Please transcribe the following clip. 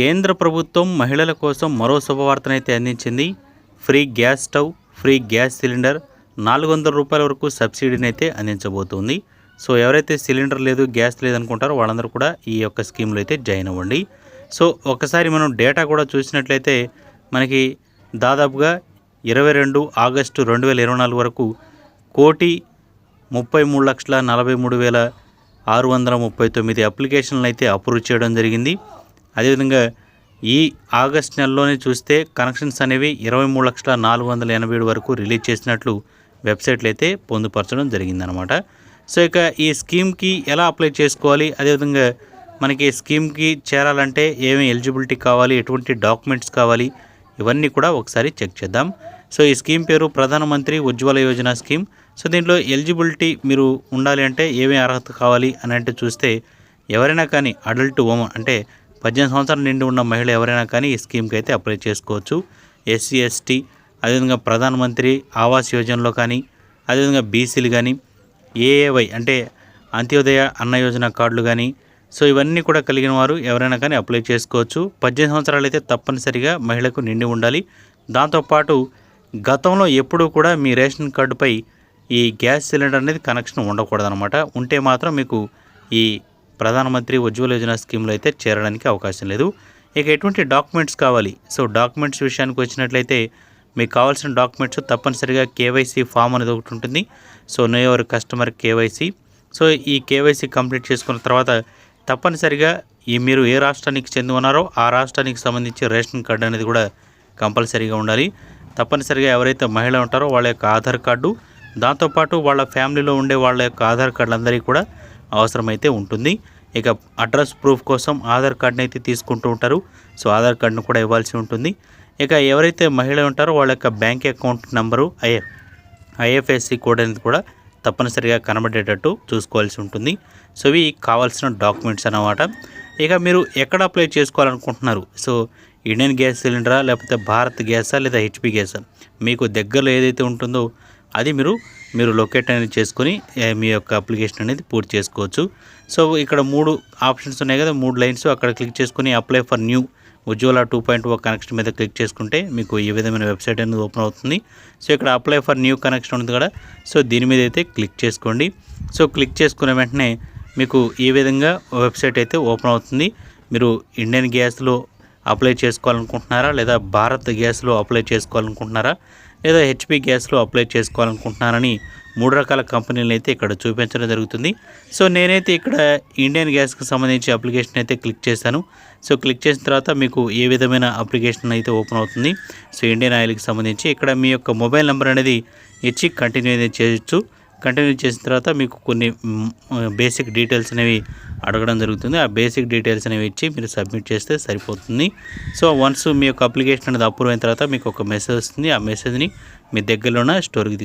కేంద్ర ప్రభుత్వం మహిళల కోసం మరో శుభవార్తనైతే అందించింది. Free gas stove free gas cylinder నాలుగు వందల రూపాయల వరకు సబ్సిడీని అయితే అందించబోతుంది. సో ఎవరైతే సిలిండర్ లేదు గ్యాస్ లేదనుకుంటారో వాళ్ళందరూ కూడా ఈ యొక్క స్కీమ్లో అయితే జాయిన్ అవ్వండి. సో ఒకసారి మనం డేటా కూడా చూసినట్లయితే మనకి దాదాపుగా ఇరవై రెండు ఆగస్టు రెండు వేల ఇరవై నాలుగు వరకు కోటి ముప్పై మూడు లక్షల నలభై మూడు వేల ఆరు వందల ముప్పై తొమ్మిది అప్లికేషన్లు అయితే అప్రూవ్ చేయడం జరిగింది. అదేవిధంగా ఈ ఆగస్ట్ నెలలోనే చూస్తే కనెక్షన్స్ అనేవి ఇరవై మూడు లక్షల నాలుగు వందల ఎనభై ఏడు వరకు రిలీజ్ చేసినట్లు వెబ్సైట్లు అయితే పొందుపరచడం జరిగిందనమాట సో ఇక ఈ స్కీమ్కి ఎలా అప్లై చేసుకోవాలి? అదేవిధంగా మనకి స్కీమ్కి చేరాలంటే ఏమి ఎలిజిబిలిటీ కావాలి? ఎటువంటి డాక్యుమెంట్స్ కావాలి? ఇవన్నీ కూడా ఒకసారి చెక్ చేద్దాం. సో ఈ స్కీమ్ పేరు ప్రధానమంత్రి ఉజ్వల యోజన స్కీమ్. సో దీంట్లో ఎలిజిబిలిటీ మీరు ఉండాలి అంటే ఏమేమి అర్హత కావాలి అని అంటే చూస్తే ఎవరైనా కానీ అడల్ట్ ఉమెన్ అంటే పద్దెనిమిది సంవత్సరాల నిండి ఉన్న మహిళ ఎవరైనా కానీ ఈ స్కీమ్కి అయితే అప్లై చేసుకోవచ్చు. ఎస్సీ ఎస్టీ అదేవిధంగా ప్రధానమంత్రి ఆవాస్ యోజనలో కానీ అదేవిధంగా బీసీలు కానీ ఏఏవై అంటే అంత్యోదయ అన్న యోజన కార్డులు కానీ సో ఇవన్నీ కూడా కలిగిన వారు ఎవరైనా కానీ అప్లై చేసుకోవచ్చు. పద్దెనిమిది సంవత్సరాలు అయితే తప్పనిసరిగా మహిళకు నిండి ఉండాలి. దాంతోపాటు గతంలో ఎప్పుడూ కూడా మీ రేషన్ కార్డుపై ఈ గ్యాస్ సిలిండర్ అనేది కనెక్షన్ ఉండకూడదనమాట ఉంటే మాత్రం మీకు ఈ ప్రధానమంత్రి ఉజ్వల యోజన స్కీమ్లో అయితే చేరడానికి అవకాశం లేదు. ఇక ఎటువంటి డాక్యుమెంట్స్ కావాలి? సో డాక్యుమెంట్స్ విషయానికి వచ్చినట్లయితే మీకు కావాల్సిన డాక్యుమెంట్స్ తప్పనిసరిగా కేవైసీ ఫామ్ అనేది ఒకటి ఉంటుంది. So know your customer KYC. So ఈ కేవైసీ కంప్లీట్ చేసుకున్న తర్వాత తప్పనిసరిగా ఈ మీరు ఏ రాష్ట్రానికి చెంది ఉన్నారో ఆ రాష్ట్రానికి సంబంధించి రేషన్ కార్డు అనేది కూడా కంపల్సరీగా ఉండాలి. తప్పనిసరిగా ఎవరైతే మహిళ ఉంటారో వాళ్ళ యొక్క ఆధార్ కార్డు దాంతోపాటు వాళ్ళ ఫ్యామిలీలో ఉండే వాళ్ళ యొక్క ఆధార్ కార్డులందరికీ కూడా అవసరమైతే ఉంటుంది. ఇక అడ్రస్ ప్రూఫ్ కోసం ఆధార్ కార్డ్ని అయితే తీసుకుంటూ ఉంటారు. సో ఆధార్ కార్డును కూడా ఇవ్వాల్సి ఉంటుంది. ఇక ఎవరైతే మహిళ ఉంటారో వాళ్ళ యొక్క bank account number IF IFSC code అనేది కూడా తప్పనిసరిగా కనబడేటట్టు చూసుకోవాల్సి ఉంటుంది. సో ఇవి కావాల్సిన డాక్యుమెంట్స్ అన్నమాట. ఇక మీరు ఎక్కడ అప్లై చేసుకోవాలనుకుంటున్నారు? సో ఇండియన్ గ్యాస్ సిలిండరా లేకపోతే భారత్ గ్యాసా లేదా హెచ్పి గ్యాసా? మీకు దగ్గరలో ఏదైతే ఉంటుందో అది మీరు మీరు లొకేట్ అనేది చేసుకొని మీ యొక్క అప్లికేషన్ అనేది పూర్తి చేసుకోవచ్చు. సో ఇక్కడ మూడు ఆప్షన్స్ ఉన్నాయి కదా మూడు లైన్స్ అక్కడ క్లిక్ చేసుకొని apply for new Ujjwala two point O connection మీద క్లిక్ చేసుకుంటే మీకు ఈ విధమైన వెబ్సైట్ అనేది ఓపెన్ అవుతుంది. సో ఇక్కడ అప్లై ఫర్ న్యూ కనెక్షన్ ఉంది కదా సో దీని మీద అయితే క్లిక్ చేసుకోండి. సో క్లిక్ చేసుకున్న వెంటనే మీకు ఈ విధంగా వెబ్సైట్ అయితే ఓపెన్ అవుతుంది. మీరు ఇండియన్ గ్యాస్లో అప్లై చేసుకోవాలనుకుంటున్నారా? లేదా భారత్ గ్యాస్లో అప్లై చేసుకోవాలనుకుంటున్నారా? లేదా హెచ్పి గ్యాస్లో అప్లై చేసుకోవాలనుకుంటున్నారని మూడు రకాల కంపెనీలను అయితే ఇక్కడ చూపించడం జరుగుతుంది. సో నేనైతే ఇక్కడ ఇండియన్ గ్యాస్కి సంబంధించి అప్లికేషన్ అయితే క్లిక్ చేశాను. సో క్లిక్ చేసిన తర్వాత మీకు ఏ విధమైన అప్లికేషన్ అయితే ఓపెన్ అవుతుంది? సో ఇండియన్ ఆయిల్కి సంబంధించి ఇక్కడ మీ యొక్క మొబైల్ నెంబర్ అనేది ఇచ్చి కంటిన్యూ అయితే చేయొచ్చు. కంటిన్యూ చేసిన తర్వాత మీకు కొన్ని బేసిక్ డీటెయిల్స్ అనేవి అడగడం జరుగుతుంది. ఆ బేసిక్ డీటెయిల్స్ అనేవి ఇచ్చి మీరు సబ్మిట్ చేస్తే సరిపోతుంది. సో వన్స్ మీ యొక్క అప్లికేషన్ అనేది అప్రూవ్ అయిన తర్వాత మీకు ఒక మెసేజ్ వస్తుంది. ఆ మెసేజ్ని మీ దగ్గరలో ఉన్న స్టోర్కి